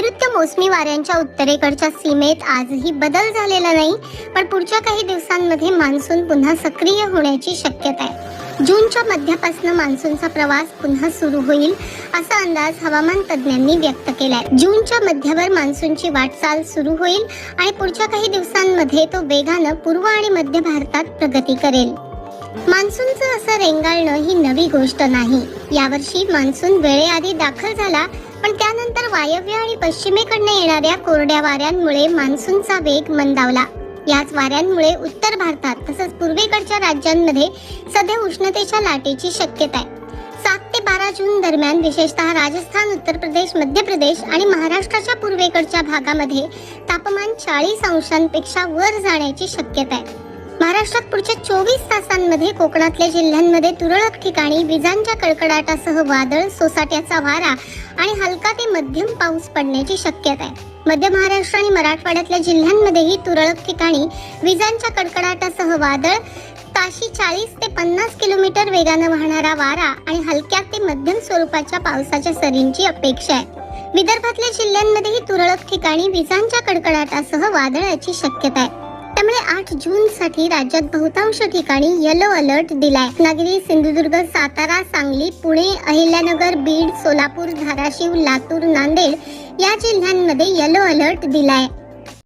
नैऋत्य मोसमी वाऱ्यांच्या उत्तरेकडच्या सीमेत आजही बदल झालेला नाही पण पुढच्या काही दिवसांमध्ये मान्सून पुन्हा सक्रिय होण्याची शक्यता आहे. जूनच्या मध्यापासून मान्सूनचा प्रवास पुन्हा सुरू होईल असा अंदाज हवामान तज्ज्ञांनी व्यक्त केलाय. जूनच्या मध्यावर मान्सूनची वाटचाल सुरू होईल आणि पुढच्या काही दिवसांमध्ये तो वेगानं पूर्व आणि मध्य भारतात प्रगती करेल. मान्सूनचं असं रेंगाळणं ही नवी गोष्ट नाही. यावर्षी मान्सून वेळेआधी दाखल झाला पण त्यानंतर वायव्य आणि पश्चिमेकडनं येणाऱ्या कोरड्या वाऱ्यांमुळे मान्सूनचा वेग मंदावला. याच वाऱ्यांमुळे उत्तर भारतात तसंच पूर्वेकडच्या राज्यांमध्ये सध्या उष्णतेच्या लाटेची शक्यता आहे. सात ते बारा जून दरम्यान विशेषतः राजस्थान उत्तर प्रदेश मध्य प्रदेश आणि महाराष्ट्राच्या पूर्वेकडच्या भागामध्ये तापमान चाळीस अंशांपेक्षा वर जाण्याची शक्यता आहे. महाराष्ट्रात पुढच्या चोवीस तासांमध्ये कोकणातल्या जिल्ह्यांमध्ये तुरळक ठिकाणी विजांच्या कडकडाटासह वादळ सोसाट्याचा वारा आणि हलका ते मध्यम पाऊस पडण्याची शक्यता आहे. मध्य महाराष्ट्र आणि मराठवाड्यातल्या जिल्ह्यांमध्येही तुरळक ठिकाणी विजांच्या कडकडाटासह वादळ ताशी चाळीस ते पन्नास किलोमीटर वेगानं वाहणारा वारा आणि हलक्या ते मध्यम स्वरूपाच्या पावसाच्या सरींची अपेक्षा आहे. विदर्भातल्या जिल्ह्यांमध्येही तुरळक ठिकाणी विजांच्या कडकडाटासह वादळाची शक्यता आहे. आठ जून साठी राज्यात बहुतांश ठिकाणी येलो अलर्ट दिलाय. रत्नागिरी सिंधुदुर्ग सातारा सांगली पुणे अहिल्यानगर बीड सोलापूर धाराशिव लातूर नांदेड या जिल्ह्यांमध्ये येलो अलर्ट दिलाय.